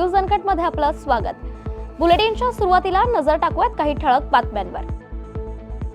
News अनकटमध्ये आपलं स्वागत. बुलेटिनच्या सुरुवातीला नजर टाकूयात काही ठळक बातम्यांवर.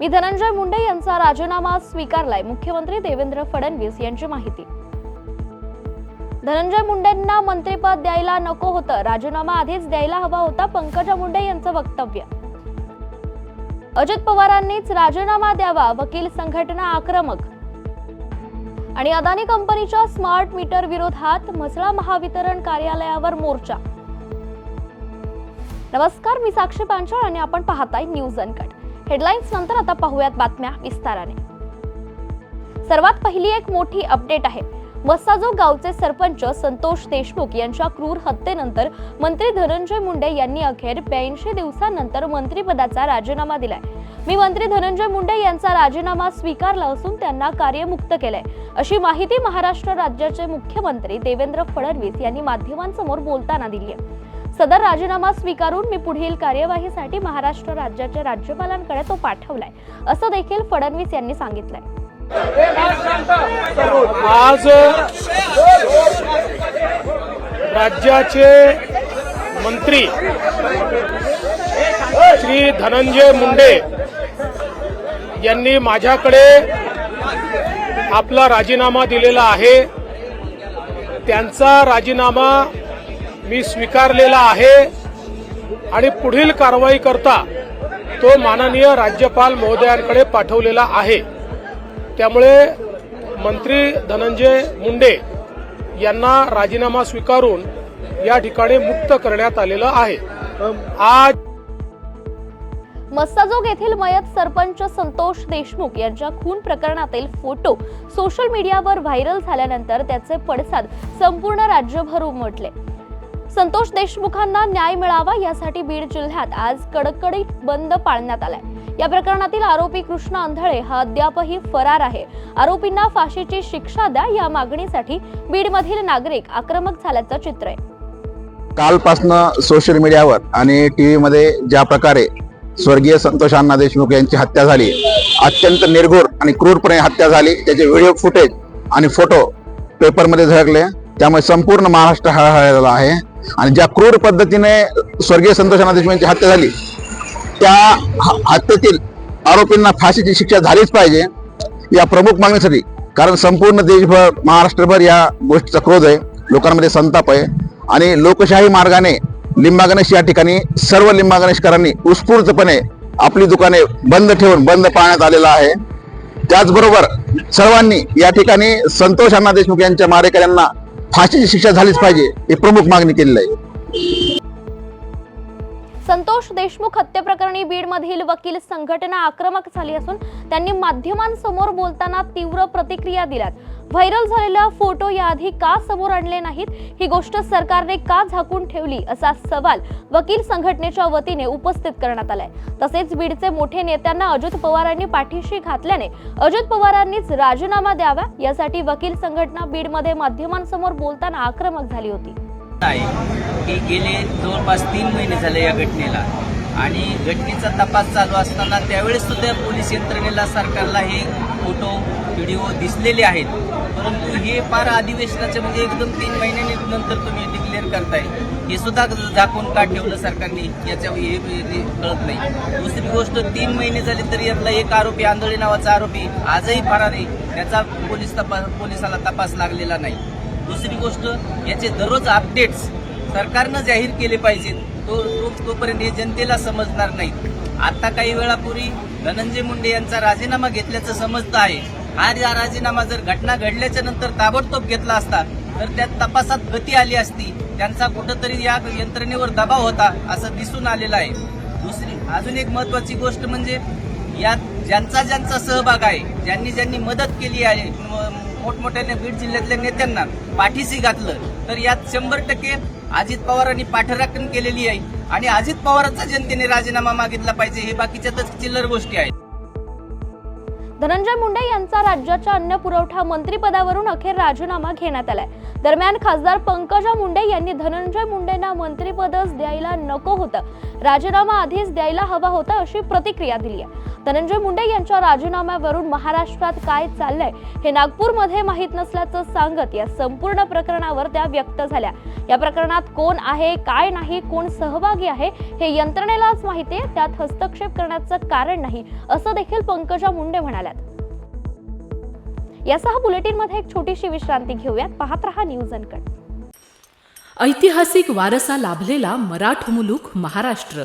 मी धनंजय मुंडे यांचा राजीनामा स्वीकारलाय मुख्यमंत्री देवेंद्र फडणवीस यांची माहिती. धनंजय मुंडेंना मंत्रिपद द्यायला नको होतं राजीनामा आधीच द्यायला हवा होता पंकजा मुंडे यांचं वक्तव्य. अजित पवारांनीच राजीनामा द्यावा वकील संघटना आक्रमक. आणि अदानी कंपनीच्या स्मार्ट मीटर विरोधात म्हसळा महावितरण कार्यालयावर मोर्चा. नमस्कार मी साक्षी पांचाळ आणि आपण पाहताय न्यूज अनकट. हेडलाईन्स नंतर आता पाहूयात बातम्या विस्ताराने. सर्वात पहिली एक मोठी अपडेट आहे. मस्साजो गावचे सरपंच संतोष देशमुख यांच्या क्रूर हत्येनंतर मंत्री धनंजय मुंडे यांनी अखेर ब्याऐंशी दिवसांनंतर मंत्रिपदाचा राजीनामा दिलाय. मी मंत्री धनंजय मुंडे यांचा राजीनामा स्वीकारला असून त्यांना कार्यमुक्त केलंय. अशी माहिती महाराष्ट्र राज्याचे मुख्यमंत्री देवेंद्र फडणवीस यांनी माध्यमांसमोर बोलताना दिली आहे. सदर राजीनामा स्वीकारून मी पुढील कार्यवाहीसाठी महाराष्ट्र राज्याच्या राज्यपालांकडे तो पाठवलाय. असं देखील फडणवीस यांनी सांगितलंय. आज राज्याचे मंत्री श्री धनंजय मुंडे यांनी माझ्याकडे आपला राजीनामा दिलेला आहे. त्यांचा राजीनामा मी स्वीकारलेला आहे आणि पुढील कारवाई करता तो माननीय राज्यपाल महोदयांकडे पाठवलेला आहे. त्यामुळे मंत्री धनंजय मुंडे यांना राजीनामा स्वीकारून या ठिकाणी मुक्त करण्यात आलेलं आहे. आज मस्ताजोग येथील मयत सरपंच संतोष देशमुख यांच्या खून प्रकरणातील फोटो सोशल मीडियावर व्हायरल झाल्यानंतर त्याचे पडसाद संपूर्ण राज्यभर उमटले. संतोष देशमुखांना न्याय मिळावा यासाठी बीड जिल्ह्यात आज कडकडीत बंद पाळण्यात आलाय. या प्रकरणातील आरोपी कृष्ण अंधळे हा अद्यापही फरार आहे. आरोपींना फाशीची शिक्षा द्या या मागणीसाठी बीडमधील नागरिक आक्रमक झाल्याचं चित्र आहे. कालपासनं सोशल मीडियावर आणि टी व्हीमध्ये ज्या प्रकारे स्वर्गीय संतोष अण्णा देशमुख यांची हत्या झाली अत्यंत निर्घोर आणि क्रूरपणे हत्या झाली त्याचे व्हिडिओ फुटेज आणि फोटो पेपरमध्ये झळकले त्यामुळे संपूर्ण महाराष्ट्र हळहळला आहे. आणि ज्या क्रूर पद्धतीने स्वर्गीय संतोष देशमुखांची यांची हत्या झाली त्या हत्येतील आरोपींना फाशीची शिक्षा झालीच पाहिजे या प्रमुख मागणीसाठी. कारण संपूर्ण देशभर महाराष्ट्रभर या गोष्टीचा क्रोध आहे लोकांमध्ये संताप आहे. आणि लोकशाही मार्गाने लिंबागणेश या ठिकाणी सर्व लिंबागणेशकरांनी उत्स्फूर्तपणे आपली दुकाने बंद ठेवून बंद पाळण्यात आलेलं आहे. त्याचबरोबर सर्वांनी या ठिकाणी संतोष अण्णा देशमुख यांच्या मारेकऱ्यांना फाशीची शिक्षा झालीच पाहिजे ही प्रमुख मागणी केलेली आहे. संतोष देशमुख हत्येप्रकरणी बीडमधील वकील संघटना आक्रमक झाली असून त्यांनी माध्यमांसमोर बोलताना तीव्र प्रतिक्रिया दिल्यात. व्हायरल झालेल्या फोटो याआधी का समोर आणले नाहीत? ही गोष्ट सरकारने का झाकून ठेवली? असा सवाल वकील संघटनेच्या वतीने उपस्थित करण्यात आलाय. तसेच बीडचे मोठे नेत्यांना अजित पवारांनी पाठीशी घातल्याने अजित पवारांनीच राजीनामा द्यावा यासाठी वकील संघटना बीडमध्ये माध्यमांसमोर बोलताना आक्रमक झाली होती. की गेले जवळपास तीन महिने झाले या घटनेला आणि घटनेचा तपास चालू असताना त्यावेळेस सुद्धा पोलीस यंत्रणेला सरकारला हे फोटो व्हिडिओ दिसलेले आहेत. परंतु हे फार अधिवेशनाचे म्हणजे एकदम तीन महिन्यानंतर तुम्ही डिक्लेअर करताय. हे सुद्धा झाकून का ठेवलं सरकारने. याच्या हे हे कळत नाही. दुसरी गोष्ट तीन महिने झाले तरी यातला एक आरोपी आंधळे नावाचा आरोपी आजही फरार आहे. त्याचा पोलीस तपास पोलिसाला तपास लागलेला नाही. दुसरी गोष्ट याचे दररोज अपडेट्स सरकारनं जाहीर केले पाहिजेत. तो तो- तोपर्यंत हे जनतेला समजणार नाही. आता काही वेळापूर्वी धनंजय मुंडे यांचा राजीनामा घेतल्याचं समजतं आहे. हा या राजीनामा जर घटना घडल्याच्या नंतर ताबडतोब घेतला असता तर त्या तपासात गती आली असती. त्यांचा कुठंतरी या यंत्रणेवर दबाव होता असं दिसून आलेलं आहे. दुसरी अजून एक महत्वाची गोष्ट म्हणजे यात ज्यांचा ज्यांचा सहभाग आहे ज्यांनी ज्यांनी मदत केली आहे मोठमोठ्याने बीड जिल्ह्यातल्या नेत्यांना पाठीशी घातलं. तर यात शंभर टक्के अजित पवारांनी पाठराखण केलेली आहे. आणि अजित पवारांचा जनतेने राजीनामा मागितला पाहिजे हे बाकीच्या तर चिल्लर गोष्टी आहेत. धनंजय मुंडे यांचा राज्याच्या अन्न पुरवठा मंत्रिपदावरून अखेर राजीनामा घेण्यात आलाय. दरम्यान खासदार पंकजा मुंडे यांनी धनंजय मुंडेंना मंत्रीपदच द्यायला नको होतं. राजीनामा आधीच द्यायला हवा होता अशी प्रतिक्रिया दिली आहे. धनंजय मुंडे यांच्या राजीनाम्यावरून महाराष्ट्रात काय चाललंय हे नागपूरमध्ये माहीत नसल्याचं सांगत या संपूर्ण प्रकरणावर त्या व्यक्त झाल्या. या प्रकरणात कोण आहे काय नाही कोण सहभागी आहे हे यंत्रणेलाच माहिती आहे. त्यात हस्तक्षेप करण्याचं कारण नाही असं देखील पंकजा मुंडे म्हणाल्यात. यासह बुलेटिनमध्ये एक छोटीशी विश्रांती घेऊयात. पाहत रहा न्यूज अनकट. ऐतिहासिक वारसा लाभलेला मराठ मुलूक महाराष्ट्र.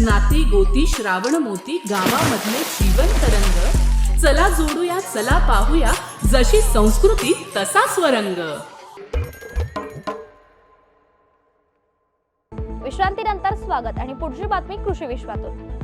नाती गोती श्रावण मोती गावामधले जीवन तरंग. चला जोडूया चला पाहूया जशी संस्कृती तसा स्वरंग. विश्रांतीनंतर स्वागत आणि पुढची बातमी कृषी विश्वातून.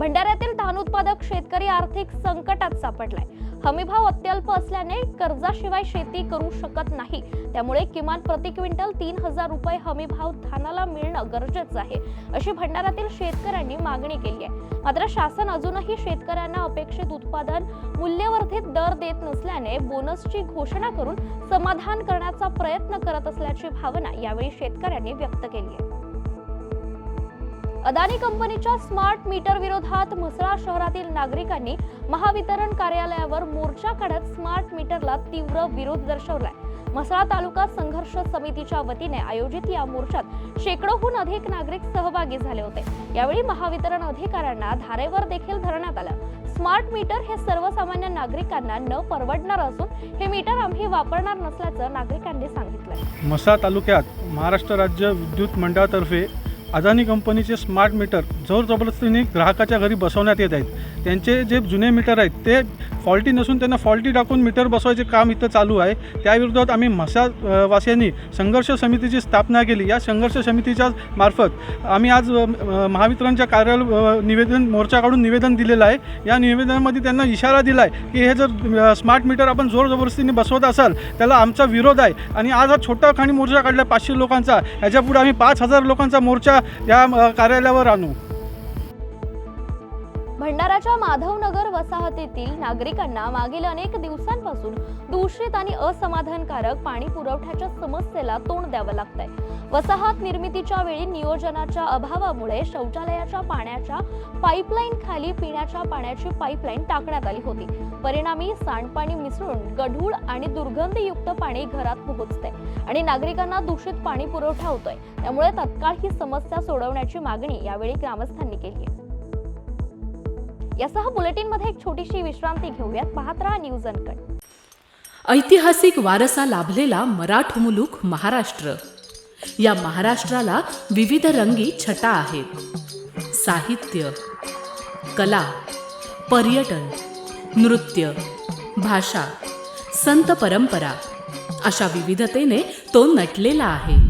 भंडाऱ्यातील धान उत्पादक शेतकरी आर्थिक संकटात सापडलाय. हमीभाव अत्यल्प असल्याने कर्जाशिवाय शेती करू शकत नाही. त्यामुळे किमान प्रति क्विंटल तीन हजार रुपये हमीभाव धानाला मिळणं गरजेचं आहे अशी भंडाऱ्यातील शेतकऱ्यांनी मागणी केली आहे. मात्र शासन अजूनही शेतकऱ्यांना अपेक्षित उत्पादन मूल्यवर्धित दर देत नसल्याने बोनसची घोषणा करून समाधान करण्याचा प्रयत्न करत असल्याची भावना यावेळी शेतकऱ्यांनी व्यक्त केली आहे. अदानी कंपनीच्या स्मार्ट मीटर विरोधात म्हसळा शहरातील नागरिकांनी महावितरण कार्यालयावर मोर्चा काढत स्मार्ट मीटरला तीव्र विरोध दर्शवलाय. म्हसळा तालुका संघर्ष समितीच्या वतीने आयोजित या मोर्चात शेकडोहून अधिक नागरिक सहभागी झाले होते. यावेळी महावितरण अधिकाऱ्यांना धारेवर देखील धरण्यात आलं. स्मार्ट मीटर हे सर्वसामान्य नागरिकांना न परवडणार असून हे मीटर आम्ही वापरणार नसल्याचं नागरिकांनी सांगितलंय. म्हसळा तालुक्यात महाराष्ट्र राज्य विद्युत मंडळातर्फे अदानी कंपनीचे स्मार्ट मीटर जोर जबरदस्तीने ग्राहकाच्या घरी बसवण्यात येत आहेत. त्यांचे जे जुने मीटर आहेत ते फॉल्टी नसून त्यांना फॉल्टी टाकून मीटर बसवायचे काम इथं चालू आहे. त्याविरोधात आम्ही म्हसा संघर्ष समितीची स्थापना केली. या संघर्ष समितीच्या मार्फत आम्ही आज महावितरणच्या कार्यालय निवेदन मोर्चा काढून निवेदन दिलेलं आहे. या निवेदनामध्ये त्यांना इशारा दिला आहे की हे जर स्मार्ट मीटर आपण जोर जबरदस्तीने बसवत असाल त्याला आमचा विरोध आहे. आणि आज हा छोटा खाणी मोर्चा काढला पाचशे लोकांचा. ह्याच्यापुढे आम्ही पाच हजार लोकांचा मोर्चा या कार्यालयावर आणू. भंडाराच्या माधवनगर वसाहतीतील नागरिकांना मागील अनेक दिवसांपासून दूषित आणि असमाधानकारक पाणी पुरवठ्याच्या समस्येला तोंड द्यावं लागतंय. वसाहत निर्मितीच्या वेळी नियोजनाच्या अभावामुळे शौचालयाच्या पाण्याच्या पाईपलाईन खाली पिण्याच्या पाण्याची पाईपलाईन टाकण्यात आली होती. परिणामी सांडपाणी मिसळून गढूळ आणि दुर्गंधीयुक्त पाणी घरात पोहोचते आणि नागरिकांना दूषित पाणी पुरवठा होतोय. त्यामुळे तत्काळ ही समस्या सोडवण्याची मागणी यावेळी ग्रामस्थांनी केली आहे. यासह बुलेटिनमध्ये एक छोटीशी विश्रांती घेऊयात. पाहत राहा न्यूज अनकट. ऐतिहासिक वारसा लाभलेला मराठ मुलुख महाराष्ट्र. या महाराष्ट्राला विविध रंगी छटा आहेत. साहित्य कला पर्यटन नृत्य भाषा संत परंपरा अशा विविधतेने तो नटलेला आहे.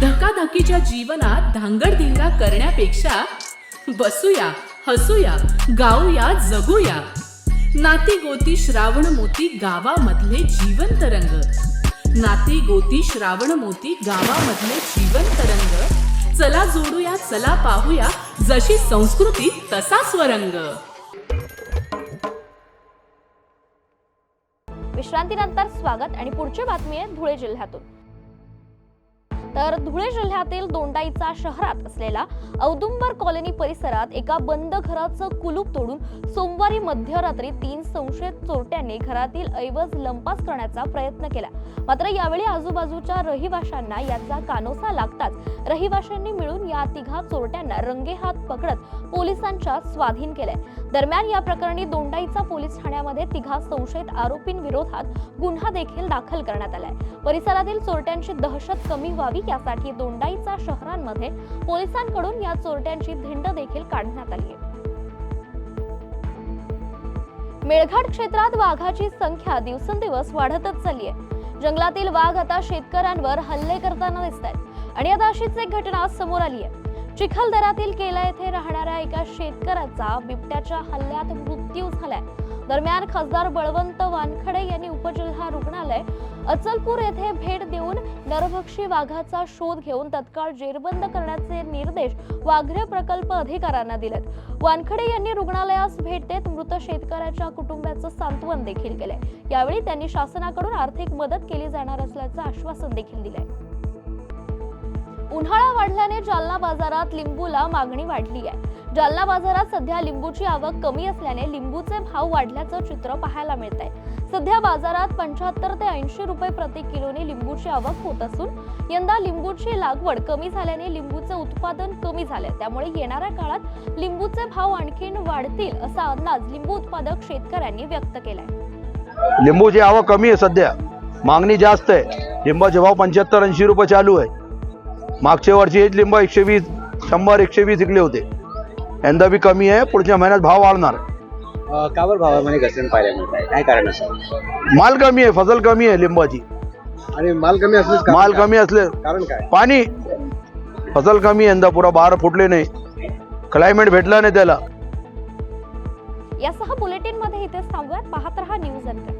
धकाधकीच्या जीवनात धांगडधिंगा करण्यापेक्षा बसूया हसूया गाऊया जगूया. नाती गोती श्रावण मोती गावामधले जीवन रंग. नाती गोती श्रावण मोती गावामधले जिवंत रंग. चला जोडूया चला पाहूया जशी संस्कृती तसा स्वरंग. विश्रांतीनंतर स्वागत आणि पुढची बातमी आहे धुळे जिल्ह्यातून. तर धुळे जिल्ह्यातील दोंडाईचा शहरात असलेला औदुंबर कॉलनी परिसरात एका बंद घराचं कुलूप तोडून सोमवारी मध्यरात्री तीन संशयित चोरट्यांनी घरातील ऐवज लंपास करण्याचा प्रयत्न केला. मात्र यावेळी आजूबाजूच्या रहिवाशांना याचा कानोसा लागताच रहिवाशांनी मिळून या तिघा चोरट्यांना रंगेहात पकडत पोलिसांच्या स्वाधीन केलंय. दरम्यान या प्रकरणी दोंडाईचा पोलीस ठाण्यामध्ये तिघा संशयित आरोपींविरोधात गुन्हा देखील दाखल करण्यात आलाय. परिसरातील चोरट्यांची दहशत कमी व्हावी यासाठी दोंडाईचा शहरांमध्ये पोलिसांकडून या चोरट्यांची धिंड देखील काढण्यात आली आहे. मेळघाट क्षेत्रात वाघाची संख्या दिवसेंदिवस वाढतच चालली आहे. जंगलातील वाघ आता शेतकऱ्यांवर हल्ले करताना दिसत आहेत आणि आता अशीच एक घटना समोर आली आहे. चिखलदरातील केला येथे राहणाऱ्या एका शेतकऱ्याचा बिबट्याच्या हल्ल्यात मृत्यू झालाय. दरम्यान खासदार बळवंत वानखडे यांनी उपजिल्हा रुग्णालय अचलपूर येथे भेट देऊन नरभक्षी वाघाचा शोध घेऊन तत्काळ जेरबंद करण्याचे निर्देश वाघरे प्रकल्प अधिकाऱ्यांना दिलेत. वानखडे यांनी रुग्णालयास भेट देत मृत शेतकऱ्याच्या कुटुंबाचं सांत्वन देखील केलंय. यावेळी त्यांनी शासनाकडून आर्थिक मदत केली जाणार असल्याचं आश्वासन देखील दिलंय. उन्हाळा वाढल्याने जालना बाजारात लिंबूला मागणी वाढली आहे. जालना बाजारात सध्या लिंबूची आवक कमी असल्याने लिंबूचे भाव वाढल्याचं चित्र पाहायला मिळत आहे सध्या बाजारात पंच्याहत्तर ते ऐंशी रुपये प्रति किलोने लिंबूची आवक होत असून यंदा लिंबूची लागवड कमी झाल्याने लिंबूचे उत्पादन कमी झाले त्यामुळे येणाऱ्या काळात लिंबूचे भाव आणखीन वाढतील असा अंदाज लिंबू उत्पादक शेतकऱ्यांनी व्यक्त केलाय. लिंबूची आवक कमी आहे सध्या. मागणी जास्त आहे. लिंबाचे भाव पंच्याहत्तर ऐंशी रुपये चालू आहे. मागच्या वर्षी हेच लिंब एकशे वीस शंभर एकशे वीस विकले होते. यंदा बी कमी आहे पुढच्या महिन्यात भाव वाढणार. अ, का बरं भावामध्ये घसरण पाहायला मिळत आहे. काय कारण असेल? माल कमी आहे फसल कमी आहे लिंबाची. आणि माल कमी असलेच कारण माल काय? कमी असले कारण काय? पाणी. फसल कमी आहे यंदा पुरा बार फुटले नाही. क्लायमेट भेटला नाही त्याला. यासह बुलेटिनमध्ये इथेच थांबूयात. पाहत रहा न्यूज अनकट